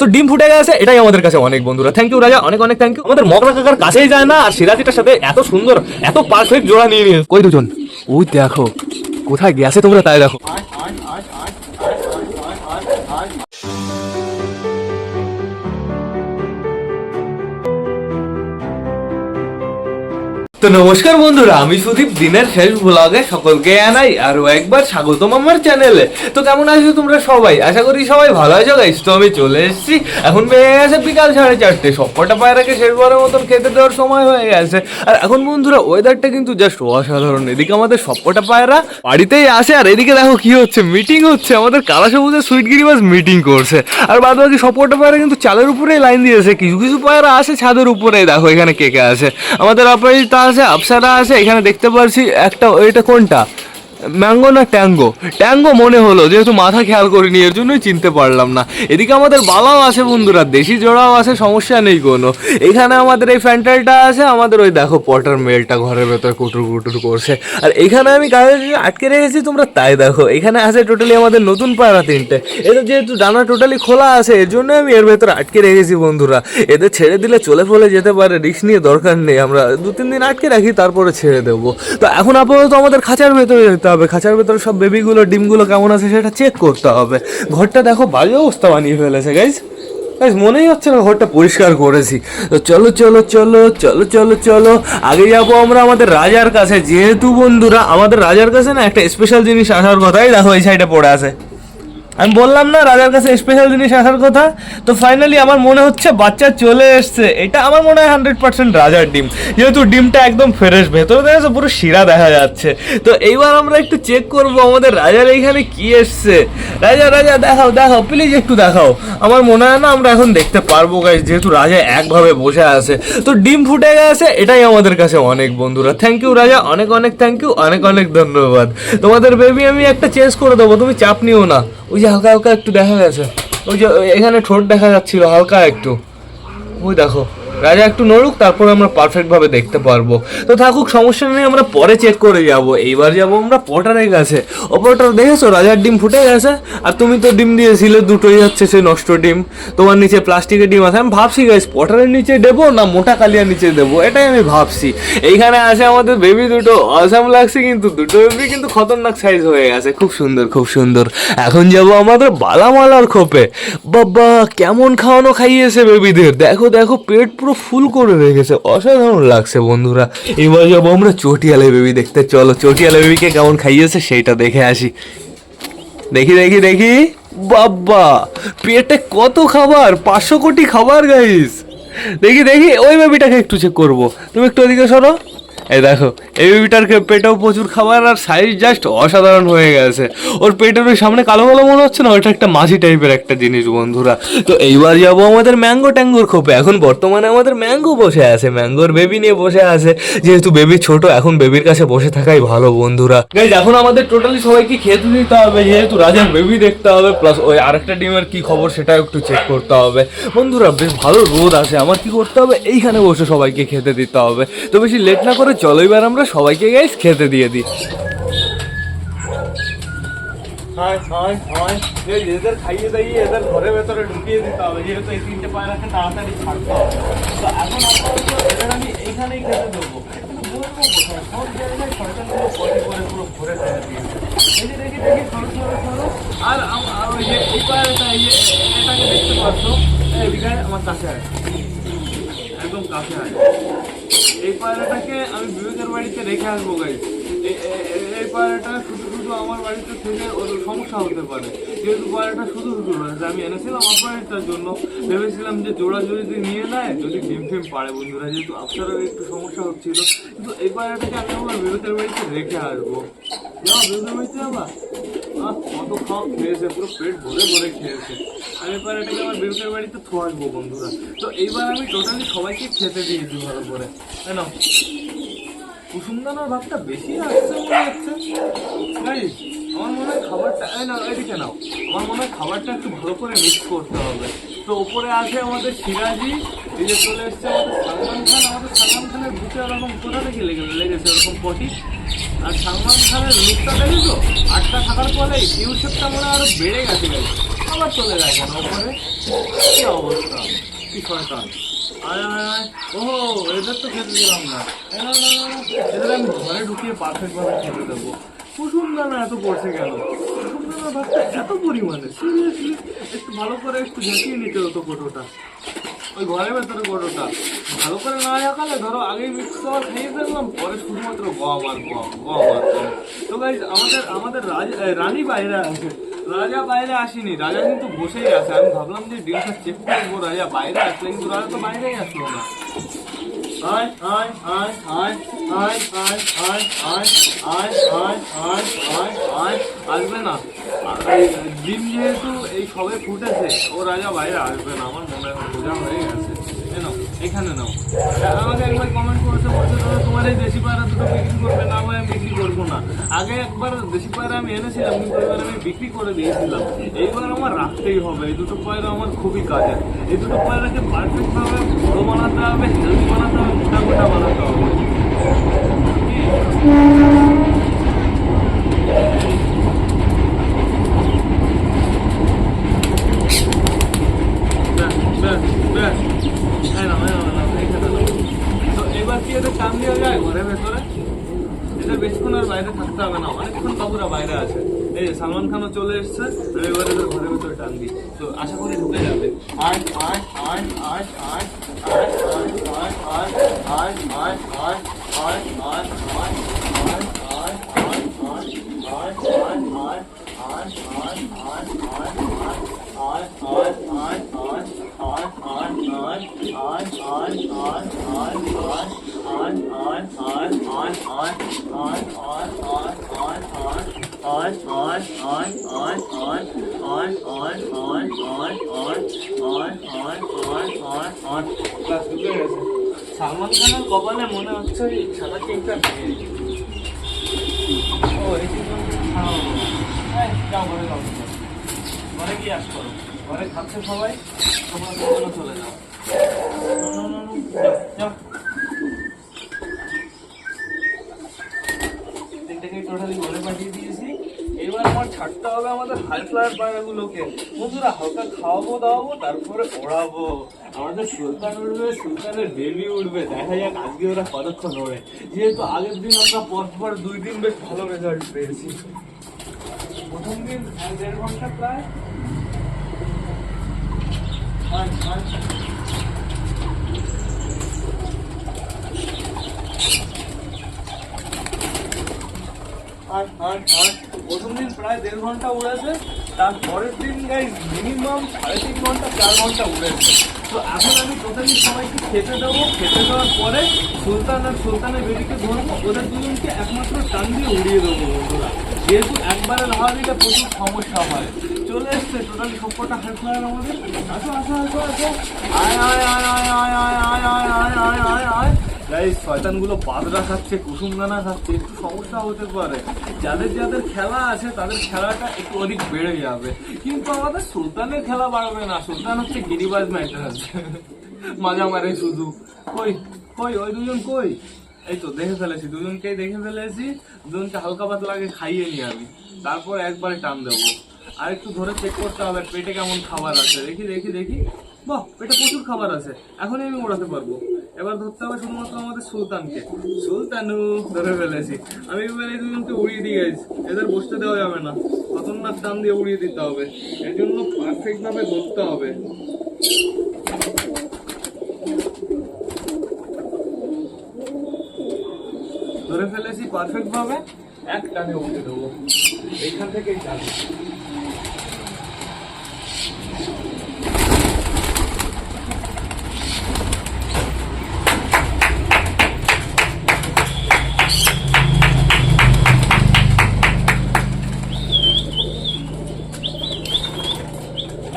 তো ডিম ফুটে গেছে, এটাই আমাদের কাছে অনেক বন্ধুরা। থ্যাংক ইউ রাজা। অনেক অনেক থ্যাংক ইউ আমাদের মকরা কাকার কাছেই যায় না, আর সিরাজিটার সাথে এত সুন্দর, এত পারফেক্ট জোড়া নিয়ে নিয়ে কই দুজন? ওই দেখো, কোথায় গেছে তোমরা তাই দেখো। তো নমস্কার বন্ধুরা, আমি সুদীপ, দিনের শেষ ব্লগে সকলকে আনাই আরও একবার স্বাগতম আমার চ্যানেলে তো কেমন আছো তোমরা সবাই? আশা করি সবাই ভালো আছো গাইস তো আমি চলে এসেছি। এখন বেড়ে গেছে বিকাল সাড়ে চারটে। সবকটা পায়রাকে শেষবারের মতন খেতে দেওয়ার সময় হয়ে গেছে। আর এখন বন্ধুরা ওয়েদারটা কিন্তু জাস্ট অসাধারণ। এদিকে আমাদের সবকটা পায়রা বাড়িতেই আসে, আর এদিকে দেখো কি হচ্ছে মিটিং হচ্ছে। আমাদের কালা সবুজের সুইট গিরিবাস মিটিং করছে। আর বাদ বাকি সবকটা পায়রা কিন্তু চালের উপরেই লাইন দিয়েছে। কিছু কিছু পায়রা আসে ছাদের উপরে দেখো এখানে কে কে আছে। আমাদের অপরাজিতা আছে আপসারা আছে এখানে দেখতে পারছি একটা এটা কোনটা? ম্যাঙ্গো না ট্যাঙ্গো ট্যাঙ্গো মনে হলো, যেহেতু মাথা খেয়াল করিনি, এর জন্যই চিনতে পারলাম না। এদিকে আমাদের বালাও আছে বন্ধুরা, দেশি জোড়াও আছে, সমস্যা নেই কোনো। এখানে আমাদের এই ফ্যান্টালটা আছে, আমাদের ওই দেখো পটার মেলটা ঘরের ভেতরে কুটুর কুটুর করছে। আর এখানে আমি গাড়ি আটকে রেখেছি তোমরা তাই দেখো। এখানে আছে টোটালি আমাদের নতুন পায়রা তিনটে। এদের যেহেতু ডানা টোটালি খোলা আছে, এর জন্য আমি এর ভেতরে আটকে রেখেছি বন্ধুরা। এদের ছেড়ে দিলে চলে ফলে যেতে পারে রিস্ক নিয়ে দরকার নেই। আমরা দু তিন দিন আটকে রাখি, তারপরে ছেড়ে দেবো। তো এখন আপাতত আমাদের খাঁচার ভেতরে যেতে হবে, খাঁচার ভেতরে সব বেবিগুলো ডিমগুলো কেমন আছে সেটা চেক করতে হবে। ঘরটা দেখো বাজে অবস্থা বানিয়ে ফেলেছে গাইজ গাইজ মনেই হচ্ছে না ঘরটা পরিষ্কার করেছি। তো চলো চলো চলো চলো চলো চলো, আগে যাব আমরা আমাদের রাজার কাছে। যেহেতু বন্ধুরা, আমাদের রাজার কাছে না একটা স্পেশাল জিনিস আসার কথাই দেখো, এই সাইডে পড়ে আছে। আমি বললাম না, রাজার কাছে স্পেশাল জিনিস আসার কথা। তো ফাইনালি আমার মনে হচ্ছে বাচ্চা চলে এসছে। এটা আমার মনে হয় হান্ড্রেড পার্সেন্ট রাজার ডিম। যেহেতু ডিমটা একদম ফ্রেশ ভেতরে দেখেছ পুরো শিরা দেখা যাচ্ছে। তো এইবার আমরা একটু চেক করব আমাদের রাজার এইখানে কি এসছে। রাজা রাজা, দেখাও দেখাও প্লিজ একটু দেখাও। আমার মনে হয় না আমরা এখন দেখতে পারব গাইজ যেহেতু রাজা একভাবে বসে আছে। তো ডিম ফুটে গেছে, এটাই আমাদের কাছে অনেক বন্ধুরা। থ্যাংক ইউ রাজা, অনেক অনেক থ্যাংক ইউ অনেক অনেক ধন্যবাদ। তোমাদের বেবি আমি একটা চেঞ্জ করে দেবো, তুমি চাপ নিও না। ওই যে হালকা হালকা একটু দেখা গেছে। ওই যে এখানে ঠোঁট দেখা যাচ্ছিল, হালকা একটু। ওই দেখো। রাজা একটু নড়ুক, তারপরে আমরা পারফেক্ট ভাবে দেখতে পারব। তো থাকুক, সমস্যা নেই, আমরা পরে চেক করে যাব। এইবার যাব আমরা পটারের কাছে। ও দেখেছ? রাজার ডিম ফুটে গেছে। আর তুমি তো ডিম দিয়েছিলে, দুটোই হচ্ছে সে নষ্ট ডিম। তোমার নিচে প্লাস্টিকের ডিম আছে। আমি ভাবছি গাইস পটারের নিচে দেবো না মোটা কালিয়ার নিচে দেবো? এটাই আমি ভাবছি। এইখানে আছে আমাদের বেবি দুটো। অসাম লাগছে কিন্তু, দুটো বেবি কিন্তু খতরনাক সাইজ হয়ে গেছে। খুব সুন্দর খুব সুন্দর। এখন যাব আমাদের বালামালার খোপে। বাবা, কেমন খাওয়ানো খাইয়েছে বেবিদের দেখো দেখো, পেট পুরো ফুল করে রেখেছে অসাধারণ লাগছে বন্ধুরা। এবার যাব আমরা চটিয়ালে বেবি দেখতে। চলো চটিয়ালে বেবিকে কেমন খাইয়েছে সেইটা দেখে আসি। দেখি দেখি দেখি। বাবা পেটে কত খাবার? পাঁচশো কোটি খাবার গাইস দেখি দেখি, ওই বেবিটাকে একটু চেক করব। তুমি একটু ওদিকে সরো। এই দেখো, এই বেবিটার পেটেও প্রচুর খাবার আর সাইজ জাস্ট অসাধারণ হয়ে গেছে। ওর পেটের ওই সামনে কালো কালো মনে হচ্ছে না? ওটা একটা মাঝি টাইপের একটা জিনিস বন্ধুরা। তো এইবার যাব আমাদের ম্যাঙ্গো ট্যাঙ্গোর খোপে। এখন বর্তমানে আমাদের ম্যাঙ্গো বসে আছে। ম্যাঙ্গোর বেবি নিয়ে বসে আছে। যেহেতু বেবি ছোট, এখন বেবির কাছে বসে থাকাই ভালো বন্ধুরা। এখন আমাদের টোটালি সবাইকে খেতে দিতে হবে। যেহেতু রাজার বেবি দেখতে হবে প্লাস ওই আরেকটা ডিমের কি খবর সেটাও একটু চেক করতে হবে। বন্ধুরা, বেশ ভালো রোদ আছে। আমার কি করতে হবে? এইখানে বসে সবাইকে খেতে দিতে হবে। তো বেশি লেট না করে চলো এবার আমরা সবাইকে গাইজ খেতে দিয়ে দিই। আর দেখতে আমার কাছে একদম কাছে আছে এই পায়রাটাকে আমি বিবেকের বাড়িতে রেখে আসব গাই এই পায়রাটা শুধু শুধু আমার বাড়িতে থেকে ওর সমস্যা হতে পারে। যেহেতু পায়রাটা শুধু শুধু রয়েছে আমি এনেছিলাম অপারেটার জন্য, ভেবেছিলাম যে জোড়া যদি নিয়ে নেয়, যদি ডিম ফিম পারে। বন্ধুরা, যেহেতু আপনারও একটু সমস্যা হচ্ছিল, কিন্তু এই পায়রাটাকে আমি আমার বিবেকের বাড়িতে রেখে আসব। যাও বিবেকের বাড়িতে আবার। কত খাওয়া খেয়েছে, পুরো পেট ভরে ভরে খেয়েছে। আমি এবার এটাকে আমার বিবেকের বাড়িতে থো আসব বন্ধুরা। তো এইবার আমি টোটালি সবাইকে খেতে দিয়েছি ভালো করে। তাই না? কুসুমদানার ভাবটা বেশি আসছে মনে হচ্ছে। Guys, আমার মনে হয় খাবারটা না এদিকে নাও। আমার মনে হয় খাবারটা একটু ভালো করে মিক্স করতে হবে। তো উপরে আছে আমাদের সিরাজি এই যে চলে এসছে সালমান খান। আমাদের সালমান খানের বুকে ওরকম কোথা থেকে লেগে লেগেছে ওরকম পটি? আর সালমান খানের লুকটা দেখেছ? আটটা থাকার ফলে ইউসেপটা মনে হয় আরও বেড়ে গেছে। আবার চলে যায় কেন ওপরে? কি অবস্থা? কি শয়তান? আয় এদের তো খেতে ঘরে ঢুকিয়ে পারফেক্ট ভাবে খেতে দেবো। কুসুম এত পড়ছে কেন? কুসুম এত পরিমাণে। একটু ভালো করে একটু ঝাঁকিয়ে নিতে হতো কোটোটা ওই ঘরের ভেতরে কোটোটা ভালো করে না ঝাঁকালে, ধরো, আগেই মিক্স খাবার খাইয়ে ফেললাম, পরে শুধুমাত্র গম আর গম গম আর তো গাইজ আমাদের আমাদের রানী বাইরে আছে। রাজা বাইরে আসেনি রাজা কিন্তু বসেই আছে আমি ভাবলাম যে ডিমটা চেক করব রাজা বাইরে আসলে কিন্তু রাজা তো বাইরেই আসলো না আয় আয় আয় আয় আয় আয় আয় আয় আয় আয় আয় আয় আয় আসবে না ডিম যেহেতু এই সবে ফুটেছে ও রাজা বাইরে আসবে না আমার মনে হয় বোঝা হয়ে গেছে এখানে নাও। আমাকে একবার কমেন্ট করেছে, বলছে দাদা তোমার দেশি পায়রা দুটো বিক্রি করবে, না আমি বিক্রি করব না। আগে একবার দেশি পায়রা আমি এনেছিলাম, কিন্তু এবার আমি বিক্রি করে দিয়েছিলাম। এইবার আমার রাখতেই হবে, এই দুটো পায়রা আমার খুবই কাজের। এই দুটো পায়রাকে পারফেক্ট ভাবে বড় বানাতে হবে হেলদি বানাতে হবে, মোটা মোটা বানাতে হবে। কি? তো এবার কি এদের কাম দেওয়া যায় ঘরের ভেতরে এদের বেশিক্ষণ আর বাইরে থাকতে হবে না অনেকক্ষণ বাবুরা বাইরে আছে এই সালমান খানও চলে এসছে তো এবার ঘরের ভেতরে টান দিই তো আশা করি ঢুকে যাবে আয় আয় আয় আয় আয় আয় আয় আয় আয় আয় আয় আয় আয় আয় আয় আয় আয় সালমান খানের কপালে মনে হচ্ছে ওই সাদা কেকটা ও এই যাও ঘরে যাও ঘরে গিয়ে আস করো ঘরে খাচ্ছে সবাই তোমরা চলে যাও টোটালি ঘরে পাঠিয়ে দিয়েছি। এবার আমার ছাড়তে হবে আমাদের হাই ফ্লায়ার পায়রাগুলোকে বন্ধুরা, হালকা খাওয়াবো, দাওয়াবো, তারপরে ওড়াবো। আমাদের সুলতান উঠবে সুলতানের বেবি উঠবে দেখা যাক, আজকে ওরা কতক্ষণ ওড়ে যেহেতু আগের দিন আমরা পর পর দুই দিন বেশ ভালো রেজাল্ট পেয়েছি। প্রথম দিন দেড় ঘণ্টা প্রায়। আর আর আর আর প্রথম দিন প্রায় দেড় ঘণ্টা উড়েছে তার পরের দিন গাই মিনিমাম সাড়ে তিন ঘণ্টা চার ঘণ্টা উড়েছে তো এখন আমি টোটালি সবাইকে খেতে দেবো খেতে দেওয়ার পরে সুলতান আর সুলতানের বেটিকে ধরবো ওদের দুজনকে একমাত্র টান দিয়ে উড়িয়ে দেবো বন্ধুরা যেহেতু একবারে লাভা দিলে প্রচুর সমস্যা হয় চলে এসছে টোটালি সবকটা হাত লাগার আমাদের আসো আসো আসো আসো আয় আয় আয় আয় আয় আয় আয় আয় আয় আয় আয় গাইস শয়তানগুলো বাদরা খাচ্ছে কুসুম দানা খাচ্ছে, একটু সমস্যা হতে পারে। যাদের যাদের খেলা আছে, তাদের খেলাটা একটু অধিক বেড়ে যাবে। কিন্তু আমাদের সুলতানের খেলা বাড়বে না। সুলতান হচ্ছে গিরিবাজ ম্যাটার মাজা মারে শুধু। কই কই, ওই দুজন কই? এই তো, দেখে ফেলেছি। দুজনকেই দেখে ফেলেছি। দুজনকে হালকা পাতলা আগে খাইয়ে নি আমি। তারপর একবারে টান দেবো। আর একটু ধরে চেক করতে হবে, পেটে কেমন খাবার আছে। দেখি দেখি দেখি। বাহ, পেটে প্রচুর খাবার আছে। এখনই আমি ওড়াতে পারব। এবার ধরতে হবে শুধুমাত্র আমাদের সুলতানকে। সুলতানু, ধরে ফেলেছি। আমি এবার দুজনকে উড়িয়ে দিয়ে গেছি। এদের বসতে দেওয়া যাবে না। খতরনাক টান দিয়ে উড়িয়ে দিতে হবে। এর জন্য পারফেক্ট ভাবে ধরতে হবে। ধরে ফেলেছি পারফেক্ট ভাবে। এক টানে উঠে দেবো। এইখান থেকেই টানে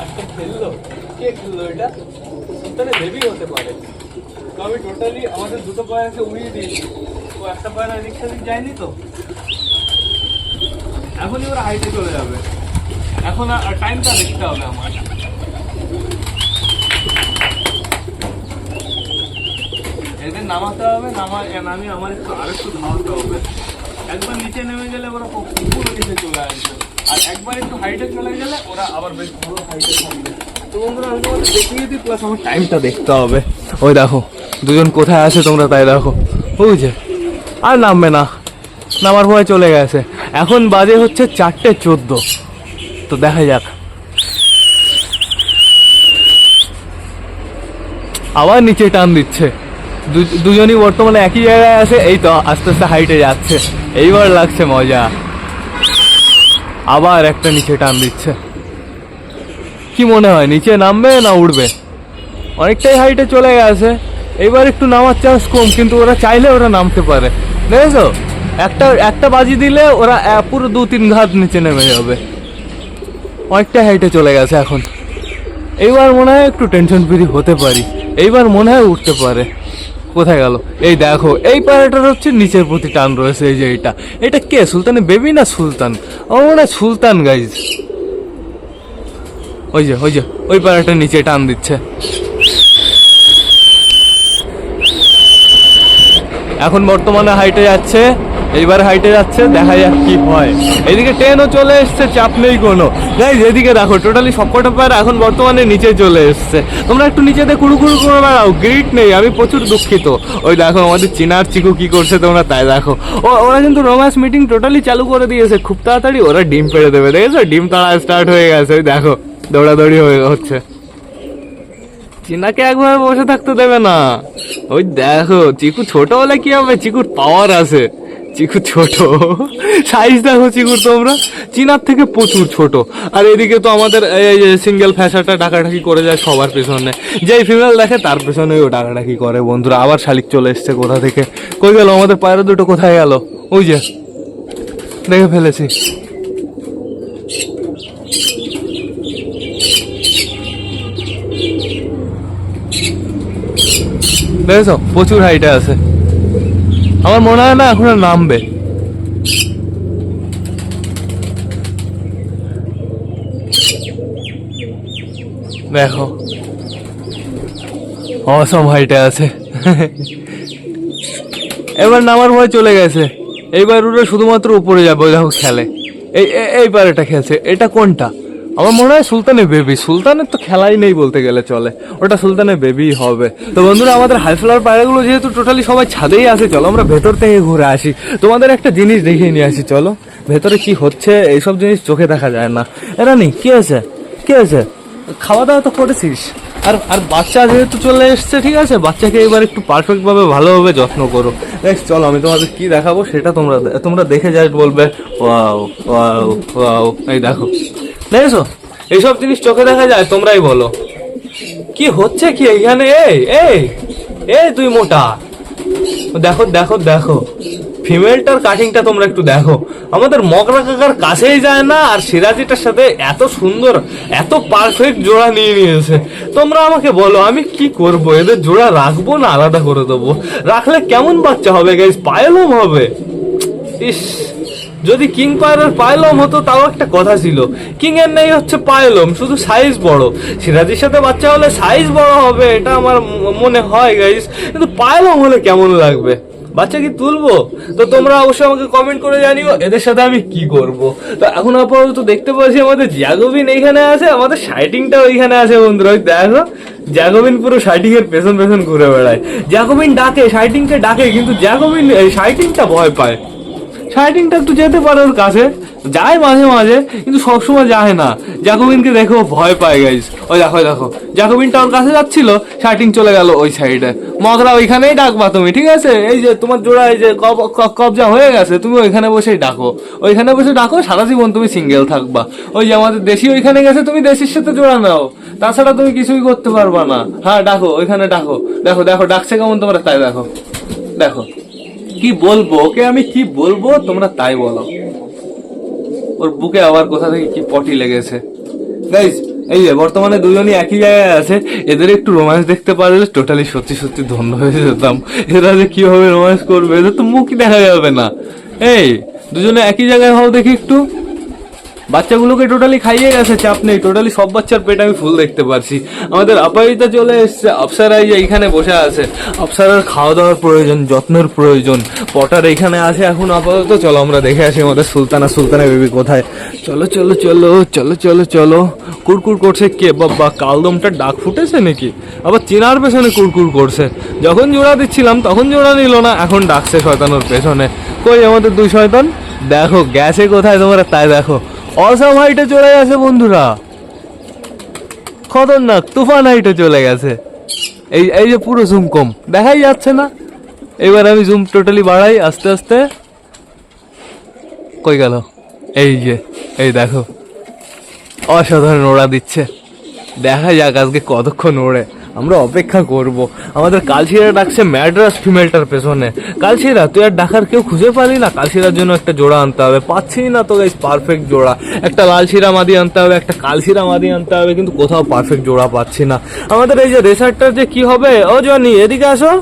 একটা খেললো কে খেললো এটা সুলতানের বেবি হতে পারে তো আমি টোটালি আমাদের দুটো পায়রাকে উড়িয়ে দিয়েছি ও একটা পায়রা রিক্সা দিক যায়নি তো? এখনই ওরা হাইটে চলে যাবে। এখন আর টাইমটা দেখতে হবে আমার। এদের নামাতে হবে, নামা নামিয়ে আমার একটু আর একটু ধাওয়াতে হবে। একবার নিচে নেমে গেলে ওরা পুরো নিচে চলে আসবে। আর একবার একটু হাইটে চলে গেলে ওরা আবার বেশ ভালো হাইটে থাকবে। টাইমটা দেখতে হবে। ওই দেখো, দুজন কোথায় আছে তোমরা তাই দেখো। বুঝছে আর নামবে না। নামার ভয় চলে গেছে। এখন বাজে হচ্ছে চারটে চোদ্দ। তো দেখা যাক। আবার নিচে টান দিচ্ছে। দুজনই বর্তমানে একই জায়গায় আছে, এই তো আস্তে আস্তে হাইটে যাচ্ছে। এইবার লাগছে মজা। আবার একটা নিচে টান দিচ্ছে। কি মনে হয়, নিচে নামবে না উঠবে অনেকটাই হাইটে চলে গেছে। এবার একটু নামার চান্স কম, কিন্তু ওরা চাইলে ওরা নামতে পারে। দেখেছ? একটা একটা বাজি দিলে ওরা পুরো দু তিন ঘাত নিচে নেমে যাবে। অনেকটা হাইটে চলে গেছে এখন। এইবার মনে হয় একটু টেনশন ফ্রি হতে পারি। এইবার মনে হয় উঠতে পারে। কোথায় গেল? এই দেখো, এই পায়রাটার হচ্ছে নিচের প্রতি টান রয়েছে, এই যে এটা এটা কে, সুলতানের বেবি না সুলতান? আমার মনে হয় সুলতান গাইজ ওই যে ওই যে, ওই পায়রাটা নিচে টান দিচ্ছে। এখন বর্তমানে হাইটে যাচ্ছে, এইবার হাইটে যাচ্ছে, দেখা যাক কি হয়। এদিকে ট্রেনও চলে এসছে, চাপ নেই কোনো। গাইজ এদিকে দেখো টোটালি সবকটা পায়রা এখন বর্তমানে নিচে চলে এসছে। তোমরা একটু নিচেতে কুড়ু কুড়ু করে বেড়াও গ্রিট নেই, আমি প্রচুর দুঃখিত। ওই দেখো, আমাদের চিনার চিকু কি করছে তোমরা, তাই দেখো। ও, ওরা কিন্তু রোমান্স মিটিং টোটালি চালু করে দিয়েছে, খুব তাড়াতাড়ি ওরা ডিম পেড়ে দেবে, দেখেছ? ডিম তাড়া স্টার্ট হয়ে গেছে, ওই দেখো। দৌড়াদৌড়ি হয়ে হচ্ছে। চিনাকে একভাবে বসে থাকতে দেবে না। ওই দেখো, চিকু ছোট হলে কি হবে? চিকুর পাওয়ার আছে। চিকু ছোট। সাইজ দেখো চিকুর তোমরা। চিনার থেকে প্রচুর ছোট। আর এদিকে তো আমাদের এই সিঙ্গেল ফ্যাশাটা ডাকাডাকি করে যায় সবার পেছনে। যেই ফিমেল দেখে তার পেছনে ও ডাকাডাকি করে বন্ধুরা। আবার শালিক চলে এসছে কোথা থেকে? কই গেল? আমাদের পায়রা দুটো কোথায় গেল? ওই যে, দেখে ফেলেছি। দেখেছ? প্রচুর হাইটে আছে। আমার মনে হয় না এখন নামবে। দেখো। অসম হাইটে আছে। এবার নামার ভয় চলে গেছে। এইবার ওরা শুধুমাত্র উপরে যাবে দেখো খেলে। এই এ- এইবার এটা খেলছে। এটা কোনটা? আমার মনে হয় সুলতানের বেবি সুলতানের তো খেলাই নেই বলতে গেলে চলে। ওটা সুলতানের বেবি হবে। তো বন্ধুরা, আমাদের হাই ফ্লাওয়ার পায়রাগুলো যেহেতু টোটালি সবাই ছাদেই আছে, চলো আমরা ভেতর থেকে ঘুরে আসি। তোমাদের একটা জিনিস দেখিয়ে নিয়ে আসি, চলো। ভেতরে কি হচ্ছে, এইসব জিনিস চোখে দেখা যায় না। এরা নেই কি আছে কি আছে খাওয়া দাওয়া তো করেছিস। আর আর বাচ্চা যেহেতু চলে এসছে, ঠিক আছে? বাচ্চাকে এবার একটু পারফেক্ট ভাবে ভালোভাবে যত্ন করো। দেখ, চলো, আমি তোমাদের কি দেখাবো, সেটা তোমরা তোমরা দেখে জাস্ট বলবে, ওয়াও ওয়াও ওয়াও। এই দেখো। দেখেছ? এইসব জিনিস চোখে দেখা যায়, তোমরাই বলো। কি হচ্ছে কি এখানে এই এই এই তুই মোটা। দেখো দেখো দেখো। ফিমেলটার কাটিংটা তোমরা একটু দেখো। আমাদের মগরা কাকার কাছেই যায় না, আর সিরাজিটার সাথে এত সুন্দর, এত পারফেক্ট জোড়া নিয়ে নিয়েছে। তোমরা আমাকে বলো, আমি কি করব? এদের জোড়া রাখব না আলাদা করে দেবো? রাখলে কেমন বাচ্চা হবে গাইজ পায়েলম হবে। ইস। যদি কিং পায়রার পায়লম হতো, তাও একটা কথা ছিল। কিং এর নেই হচ্ছে পায়লম, শুধু সাইজ বড়। সিরাজির সাথে বাচ্চা হলে সাইজ বড় হবে, এটা আমার মনে হয় গাইস কিন্তু পায়লম হলে কেমন লাগবে? বাচ্চা কি তুলবো? তো তোমরা অবশ্যই আমাকে কমেন্ট করে জানিও, এদের সাথে আমি কি করব? তো এখন আপাতত দেখতে পাচ্ছি আমাদের জ্যাগোবিন এইখানে আছে, আমাদের শাইটিংটা ওইখানে আছে বন্ধুরা, ওই দেখো। জ্যাকোবিন পুরো শাইটিং এর পেছন পেছন ঘুরে বেড়ায়। জ্যাকোবিন ডাকে শাইটিংকে ডাকে, কিন্তু জ্যাকোবিন এই শাইটিংটা ভয় পায়। শাইটিংটা একটু যেতে পারে ওর কাছে। যায় মাঝে মাঝে, কিন্তু সবসময় যায় না। জ্যাকোবিনকে দেখে ও ভয় পায় গাইজ ওই দেখো দেখো। জ্যাকোবিনটা ওর কাছে যাচ্ছিল শাইটিং চলে গেল ওই সাইডে মগরা ওইখানেই ডাকবা তুমি, ঠিক আছে? এই যে তোমার জোড়া, এই যে কবজা হয়ে গেছে, তুমি ওইখানে বসেই ডাকো। ওইখানে বসে ডাকো, সারা জীবন তুমি সিঙ্গেল থাকবা। ওই যে আমাদের দেশি ওইখানে গেছে, তুমি দেশির সাথে জোড়া নাও। তাছাড়া তুমি কিছুই করতে পারবা না। হ্যাঁ ডাকো, ওইখানে ডাকো। দেখো দেখো, ডাকছে কেমন তোমরা? তাই দেখো। দেখো। কি বলব? ওকে আমি কি বলব? তোমরা তাই বলো। ওর বুকে আবার কোথা থেকে কি পটি লেগেছে? এই যে বর্তমানে দুজনই একই জায়গায় আছে। এদের একটু রোমান্স দেখতে পারলে টোটালি সত্যি সত্যি ধন্য হয়ে যেতাম। এরা যে কীভাবে রোমান্স করবে? এদের তো মুখই দেখা যাবে না। এই, দুজনে একই জায়গায় হও দেখি একটু। বাচ্চাগুলোকে টোটালি খাইয়ে গেছে, চাপ নেই। টোটালি সব বাচ্চার পেট আমি ফুল দেখতে পারছি। আমাদের আপাইতে চলে এসছে অপসারা এই যে এইখানে বসে আছে। অপসারার খাওয়া দাওয়ার প্রয়োজন, যত্নের প্রয়োজন। পটার এখানে আছে, এখন আপাতত চলো আমরা দেখে আসি আমাদের সুলতানা সুলতানা বেবি কোথায়। চলো চলো চলো চলো চলো চলো। কুরকুর করছে কে বাবা, কালদমটা ডাক ফুটেছে নাকি? আবার চেনার পেছনে কুরকুর করছে। যখন জোড়া দিচ্ছিলাম, তখন জোড়া নিল না, এখন ডাকছে শয়তানোর পেছনে। কই আমাদের দুই শয়তান? দেখো গ্যাসে কোথায় তোমরা? তাই দেখো। অসাম হাইটে চলে গেছে বন্ধুরা। খতরনাক, তুফান হাইটে চলে গেছে। এই এই যে পুরো জুম কম, দেখাই যাচ্ছে না? এবার আমি জুম টোটালি বাড়াই, আস্তে আস্তে। কই গেল? এই যে, এই দেখো। অসাধারণ ওড়া দিচ্ছে। দেখা যাক আজকে কতক্ষণ ওড়ে। আমরা অপেক্ষা করব। আমাদের কালশিরা ডাকছে ম্যাড্রাস ফিমেলটার পেছনে। কালশিরা, তুই আর ডাকার কেউ খুঁজে পালি না? কালশিরার জন্য একটা জোড়া আনতে হবে। পাচ্ছি না তো গাইস পারফেক্ট জোড়া। একটা লাল শিরা মাদি আনতে হবে, একটা কালশিরা মাদি আনতে হবে, কিন্তু কোথাও পারফেক্ট জোড়া পাচ্ছি না। আমাদের এই যে রেসার্টটার যে কি হবে? ও জনি, এদিকে আসো।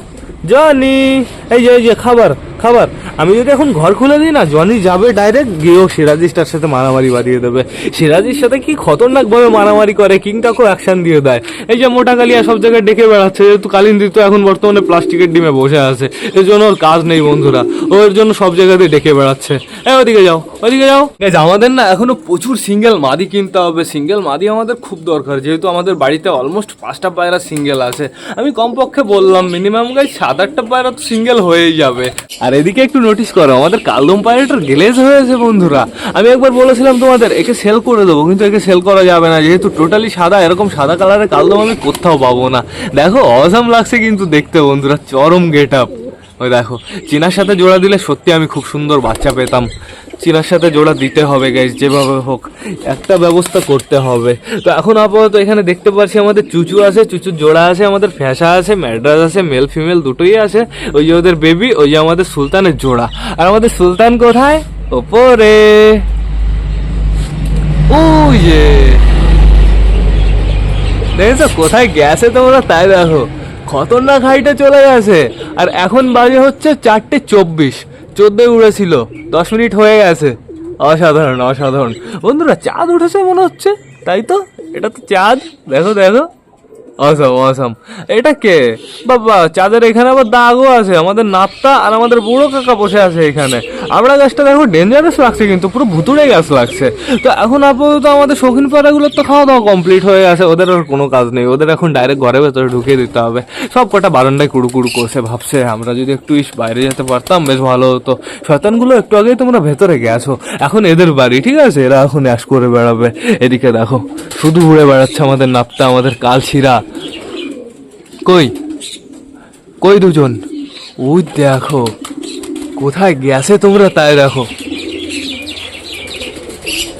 জনি, এই যে এই যে, খাবার। খাবার। আমি যদি এখন ঘর খুলে দিই না জনি যাবে ডাইরেক্ট গিয়েও সিরাজিস্টার সাথে মারামারি বাড়িয়ে দেবে। সিরাজির সাথে কি খতরনাক ভাবে মারামারি করে কিংটাকেও অ্যাকশন দিয়ে দেয়? এই যে মোটা কালিয়া সব জায়গায় ডেকে বেড়াচ্ছে যেহেতু কালিন্দি তো এখন বর্তমানে প্লাস্টিকের ডিমে বসে আছে এর জন্য ওর কাজ নেই বন্ধুরা। ওর জন্য সব জায়গাতে ডেকে বেড়াচ্ছে। এই ওদিকে যাও ওদিকে যাও। আমাদের না এখনও প্রচুর সিঙ্গেল মাদি কিনতে হবে। সিঙ্গেল মাদি আমাদের খুব দরকার যেহেতু আমাদের বাড়িতে অলমোস্ট পাঁচটা পায়রা সিঙ্গেল আছে। আমি কমপক্ষে বললাম মিনিমাম গাই সাত আটটা পায়রা তো সিঙ্গেল হয়েই যাবে। আর এদিকে একটু নোটিস করো, আমাদের কালদম পাইলটের গ্লেজ হয়েছে বন্ধুরা। আমি একবার বলেছিলাম তোমাদের, একে সেল করে দেবো, কিন্তু একে সেল করা যাবে না। যেহেতু টোটালি সাদা, এরকম সাদা কালারের কালদম আমি কোথাও পাবো না। দেখো অজাম লাগছে কিন্তু দেখতে বন্ধুরা, চরম গেট আপ ওই দেখো, চীনার সাথে জোড়া দিলে সত্যি আমি খুব সুন্দর বাচ্চা পেতাম। চীনার সাথে জোড়া দিতে হবে গাইজ যেভাবে হোক। একটা ব্যবস্থা করতে হবে। তো এখন আপাতত এখানে দেখতে পাচ্ছি আমাদের চুচু আছে চুচুর জোড়া আছে, আমাদের ফ্যাসা আছে, ম্যাড্রাস আছে, মেল ফিমেল দুটোই আছে। ওই যে ওদের বেবি ওই যে আমাদের সুলতানের জোড়া। আর আমাদের সুলতান কোথায়? ওপরে। ওই যে দেখেছ, কোথায় গেছে তোমরা? তাই দেখো। খতরনাক হাইটে চলে গেছে। আর এখন বাজে হচ্ছে চারটে চব্বিশ। চোদ্দোই উড়েছিল, দশ মিনিট হয়ে গেছে। অসাধারণ অসাধারণ। বন্ধুরা, চাঁদ উঠেছে মনে হচ্ছে, তাই তো? এটা তো চাঁদ। দেখো দেখো। অসম অসম এটা কে? বাবা, চাঁদের এখানে আবার দাগও আছে। আমাদের নাপ্তা আর আমাদের বুড়ো কাকা বসে আছে এখানে। আমরা গাছটা দেখো ডেঞ্জারাস লাগছে কিন্তু, পুরো ভুতুড়ে গাছ লাগছে। তো এখন আপাতত আমাদের শৌখিন পাড়াগুলোর তো খাওয়া দাওয়া কমপ্লিট হয়ে গেছে ওদের আর কোনো কাজ নেই। ওদের এখন ডাইরেক্ট ঘরের ভেতরে ঢুকিয়ে দিতে হবে। সব কটা বারান্দায় কুড়ু কুড়ু করছে, ভাবছে আমরা যদি একটু ইস বাইরে যেতে পারতাম, বেশ ভালো হতো। শয়তানগুলো একটু আগেই তোমরা ভেতরে গেছো। এখন এদের বাড়ি, ঠিক আছে? এরা এখন অ্যাশ করে বেড়াবে। এদিকে দেখো, শুধু উড়ে বেড়াচ্ছে আমাদের নাপ্তা, আমাদের কালছিরা কই? কই দুজন? ওই দেখো কোথায় গেছে তোমরা তাই দেখো।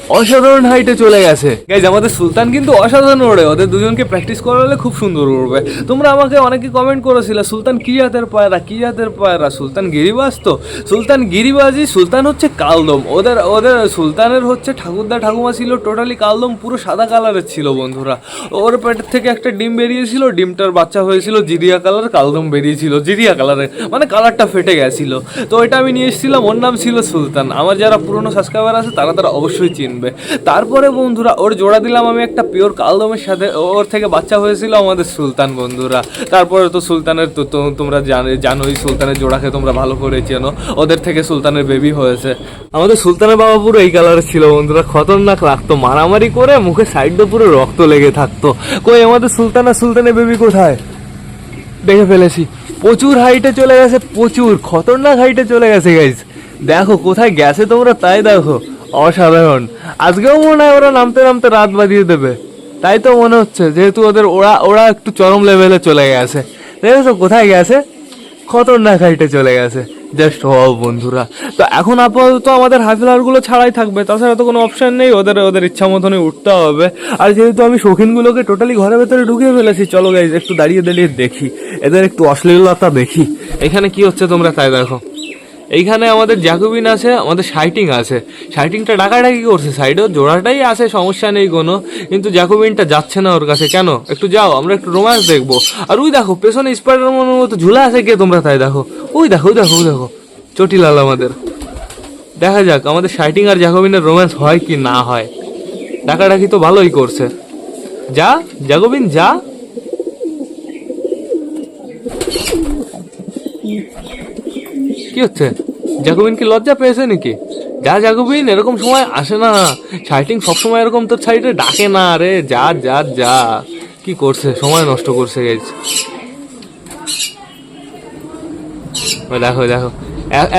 অসাধারণ হাইটে চলে গেছে। গাইজ আমাদের সুলতান কিন্তু অসাধারণ ওড়ে। ওদের দুজনকে প্র্যাকটিস করালে খুব সুন্দর উড়বে। তোমরা আমাকে অনেকে কমেন্ট করেছিলে, সুলতান কি জাতের পায়রা, কি জাতের পায়রা? সুলতান গিরিবাজ তো? সুলতান গিরিবাজি, সুলতান হচ্ছে কালদম। ওদের ওদের সুলতানের হচ্ছে ঠাকুরদা ঠাকুমা ছিল টোটালি কালদম, পুরো সাদা কালারের ছিল বন্ধুরা। ওর পেটের থেকে একটা ডিম বেরিয়েছিল, ডিমটার বাচ্চা হয়েছিল, জিরিয়া কালার, কালদম বেরিয়েছিল, জিরিয়া কালারের মানে কালারটা ফেটে গেছিল। তো এটা আমি নিয়ে এসেছিলাম, ওর নাম ছিল সুলতান। আমার যারা পুরনো সাবস্ক্রাইবার আছে, তারা তারা অবশ্যই চিনবে তারপরে বন্ধুরা, ওর জোড়া দিলাম আমি একটা পিওর কালদমের সাথে। ওর থেকে বাচ্চা হয়েছিল আমাদের সুলতান বন্ধুরা। তারপরে তো সুলতানের তো তোমরা জানো জানোই, সুলতানের জোড়াকে তোমরা ভালো করে চেনো। ওদের থেকে সুলতানের বেবি হয়েছে। আমাদের সুলতানের বাবা পুরো এই কালারের ছিল বন্ধুরা। খতরনাক লাগতো, মারামারি করে মুখে সাইড দিয়ে পুরো রক্ত লেগে থাকতো। কই, আমাদের সুলতান, সুলতানের বেবি কোথায়? দেখে ফেলেছি। প্রচুর হাইটে চলে গেছে, প্রচুর। খতরনাক হাইটে চলে গেছে গাইজ দেখো, কোথায় গেছে তোমরা, তাই দেখো। অসাধারণ। আজকেও মনে হয় ওরা নামতে নামতে রাত বাঁধিয়ে দেবে। তাই তো মনে হচ্ছে, যেহেতু ওদের ওরা ওরা একটু চরম লেভেলে চলে গেছে। দেখেছ কোথায় গেছে? খতরনাক হাইটে চলে গেছে। জাস্ট হও বন্ধুরা। তো এখন আপাতত আমাদের হাফিলারগুলো ছাড়াই থাকবে। তাছাড়া তো কোনো অপশান নেই, ওদের ওদের ইচ্ছা মতনই উঠতে হবে। আর যেহেতু আমি শৌখিনগুলোকে টোটালি ঘরের ভেতরে ঢুকিয়ে ফেলেছি, চলো গাইজ একটু দাঁড়িয়ে দাঁড়িয়ে দেখি। এদের একটু অশ্লীলতা দেখি। এখানে কি হচ্ছে তোমরা তাই দেখো। এইখানে আমাদের জ্যাকোবিন আছে, আমাদের সাইটিং আছে। শাইটিংটা ডাকাডাকি করছে সাইডেও জোড়াটাই আছে, সমস্যা নেই কোনো। কিন্তু জ্যাকোবিনটা যাচ্ছে না ওর কাছে। কেন? একটু যাও, আমরা একটু রোমান্স দেখব। আর ওই দেখো, পেছনে স্পাইডার মতো ঝুলা আছে কে তোমরা তাই দেখো? ওই দেখো ওই দেখো ওই দেখো। চটিলাল আমাদের। দেখা যাক, আমাদের সাইটিং আর জ্যাকোবিনের রোম্যান্স হয় কি না হয়। ডাকাডাকি তো ভালোই করছে। যা, জ্যাকোবিন, যা। কি হচ্ছে? জ্যাকোবিন কি লজ্জা পেয়েছে নাকি? যা জ্যাকোবিন এরকম সময় আসে না। সাইটিং সবসময় এরকম তোর সাইডে ডাকে না রে। যা যা যা। কি করছে? সময় নষ্ট করছে গেছে দেখো দেখো।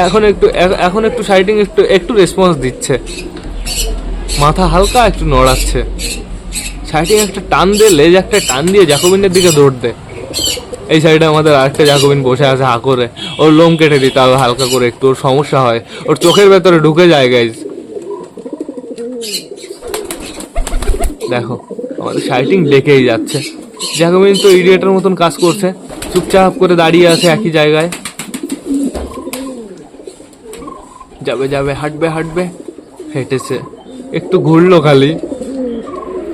এখন একটু এখন একটু সাইটিং একটু একটু রেসপন্স দিচ্ছে। মাথা হালকা, একটু নড়াচ্ছে। সাইটিং একটা টান দিয়ে লেজ একটা টান দিয়ে জ্যাকোবিনের দিকে দৌড় দে। এই সাইডে আমাদের আরেকটা জ্যাকোবিন বসে আছে হা করে। ওর লোম কেটে দিতে হবে হালকা করে একটু, ওর সমস্যা হয়। ওর চোখের ভেতরে ঢুকে যায় গাইজ দেখো, আমাদের সাইটিং ডেকেই যাচ্ছে। জ্যাকোবিন তো ইডিয়েটের মতন কাজ করছে। চুপচাপ করে দাঁড়িয়ে আছে একই জায়গায়। যাবে যাবে, হাঁটবে হাঁটবে। হেঁটেছে। একটু ঘুরলো খালি।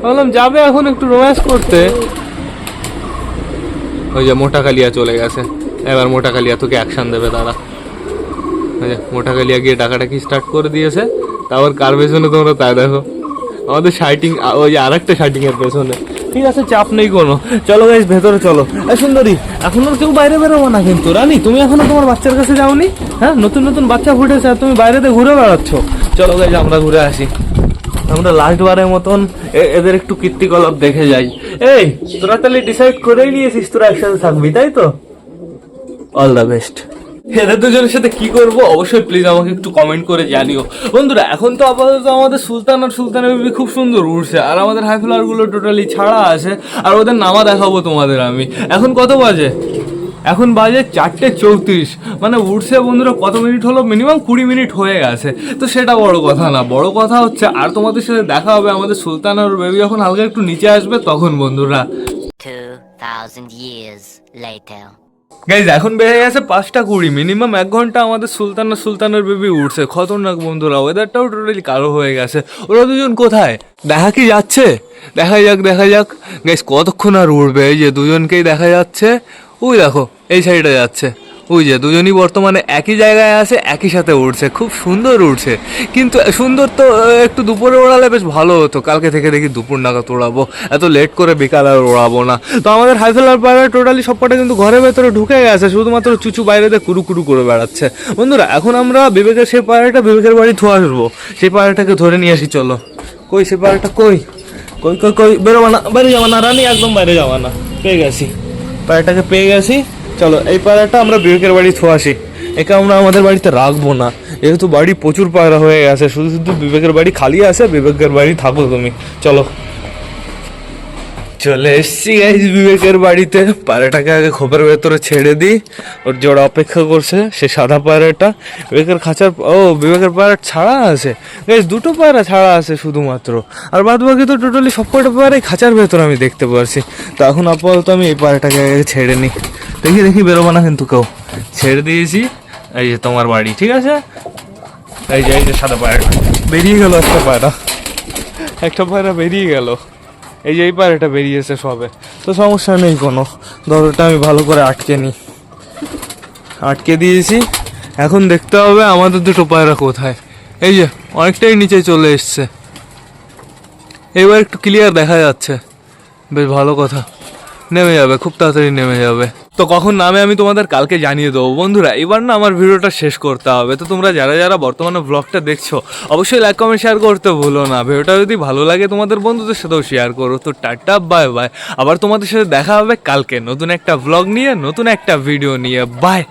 বললাম যাবে এখন একটু রোম্যান্স করতে। ওই যে মোটা কালিয়া চলে গেছে। এবার মোটা কালিয়া তোকে অ্যাকশন দেবে তারা ওই যে মোটা কালিয়া গিয়ে ডাকাটাকি স্টার্ট করে দিয়েছে? তারপর কার পেছনে তোমরা তাই দেখো। আমাদের শাইটিং ওই যে আরেকটা শাইটিং এর পেছনে। ঠিক আছে, চাপ নেই কোনো। চলো গাইস ভেতরে চলো। সুন্দরী, এখনও কেউ বাইরে বেরোবো না কিন্তু, রানী, তুমি এখনও তোমার বাচ্চার কাছে যাওনি? হ্যাঁ নতুন নতুন বাচ্চা ফুটেছে আর তুমি বাইরেতে ঘুরে বেড়াচ্ছ। চলো গাইস আমরা ঘুরে আসি। আমরা লাস্ট বারের মতন এদের একটু কীর্তিকলাপ দেখে যাই। এই, তোরা তাহলে ডিসাইড করেই নিয়েছিস তোরা একসাথে থাকবি, তাই তো? অল দ্য বেস্ট এদের দুজনের সাথে কি করব? অবশ্যই প্লিজ আমাকে একটু কমেন্ট করে জানিও। বন্ধুরা, এখন তো আপাতত আমাদের সুলতান আর সুলতান বেবি খুব সুন্দর উঠছে আর আমাদের হাই গুলো টোটালি ছাড়া আছে, আর ওদের নামা দেখাবো তোমাদের আমি। এখন কত বাজে? এখন বাজে চারটে চৌত্রিশ। মানে উঠছে বন্ধুরা কত মিনিট হলো? মিনিমাম কুড়ি মিনিট হয়ে গেছে। তো সেটা বড় কথা না। বড় কথা হচ্ছে আর তোমাদের সাথে দেখা হবে আমাদের সুলতান আর বেবি যখন হালকা একটু নিচে আসবে তখন বন্ধুরা। 2,000 years later. গাইজ এখন বেড়ে গেছে পাঁচটা কুড়ি। মিনিমাম এক ঘণ্টা আমাদের সুলতান সুলতানের বেবি উঠছে। খতরনাক বন্ধুরা ওয়েদারটাও টোটালি কালো হয়ে গেছে। ওরা দুজন কোথায়? দেখা কি যাচ্ছে? দেখা যাক দেখা যাক। গাইজ কতক্ষণ আর উঠবে? এই যে দুজনকেই দেখা যাচ্ছে। ওই দেখো, এই সাইডে যাচ্ছে। ওই যে দুজনই বর্তমানে একই জায়গায় আছে, একই সাথে উঠছে খুব সুন্দর উঠছে কিন্তু সুন্দর তো একটু দুপুরে ওড়ালে বেশ ভালো হতো। কালকে থেকে দেখি দুপুর নাগাদ ওড়াবো, এত লেট করে বিকাল আর ওড়াবো না। তো আমাদের হাইফেলার পাড়ায় টোটালি সবকটা কিন্তু ঘরের ভেতরে ঢুকে গেছে, শুধুমাত্র চুচু বাইরে দিয়ে কুরু কুরু করে বেড়াচ্ছে। বন্ধুরা, এখন আমরা বিবেকের সেই পাড়াটা, বিবেকের বাড়ি ধোয়া আসব। সেই পাড়াটাকে ধরে নিয়ে আসি, চলো। কই, সেই পাড়াটা কই? কই কই কই, বেরোবা না, বাইরে যাওয়া না, রানী একদম বাইরে যাওয়া না। পেয়ে গেছি। পায়রাটাকে পেয়ে গেছি। চলো, এই পায়রাটা আমরা বিবেকের বাড়ি থো আসি। একে আমরা আমাদের বাড়িতে রাখব না। যেহেতু বাড়ি প্রচুর পায়রা হয়ে গেছে, শুধু শুধু বিবেকের বাড়ি খালি আছে, বিবেকের বাড়ি থাকো তুমি। চলো। চলে এসছি গাইজ বিবেকের বাড়িতে। পায়রাটাকে আগে খোপের ভেতরে ছেড়ে দিই। ওর জোড়া অপেক্ষা করছে, সে সাদা পায়রাটা বিবেকের খাঁচার ও, বিবেকের পায়রা ছাড়া আছে। গাইজ দুটো পায়রা ছাড়া আছে শুধুমাত্র। আর বাদ বাকি তো টোটালি সবকটা পায়রাই খাঁচার ভেতরে আমি দেখতে পারছি। তো এখন আপাতত আমি এই পায়রাটাকে আগে ছেড়ে নিই। দেখি দেখি, বেরোবো না কিন্তু কেউ। ছেড়ে দিয়েছি। এই যে তোমার বাড়ি, ঠিক আছে? এই যে এই যে সাদা পায়রাটা বেরিয়ে গেল একটা পায়রা একটা পায়রা বেরিয়ে গেল। এই যে এই পায়রাটা বেরিয়েছে সবে। তো সমস্যা নেই কোনো। দরজাটা আমি ভালো করে আটকে নিই। আটকে দিয়েছি। এখন দেখতে হবে আমাদের দুটো পায়রা কোথায়। এই যে, অনেকটাই নিচে চলে এসছে। এবার একটু ক্লিয়ার দেখা যাচ্ছে। বেশ ভালো কথা। নেমে যাবে, খুব তাড়াতাড়ি নেমে যাবে। তো কখন নামে আমি তোমাদের কালকে জানিয়ে দেবো। বন্ধুরা, এবার না আমার ভিডিওটা শেষ করতে হবে। তো তোমরা যারা যারা বর্তমানে ব্লগটা দেখছ, অবশ্যই লাইক কমেন্ট শেয়ার করতে ভুলো না। ভিডিওটা যদি ভালো লাগে তোমাদের বন্ধুদের সাথেও শেয়ার করো। তো টাটা বাই বাই আবার তোমাদের সাথে দেখা হবে কালকে নতুন একটা ব্লগ নিয়ে, নতুন একটা ভিডিও নিয়ে। বাই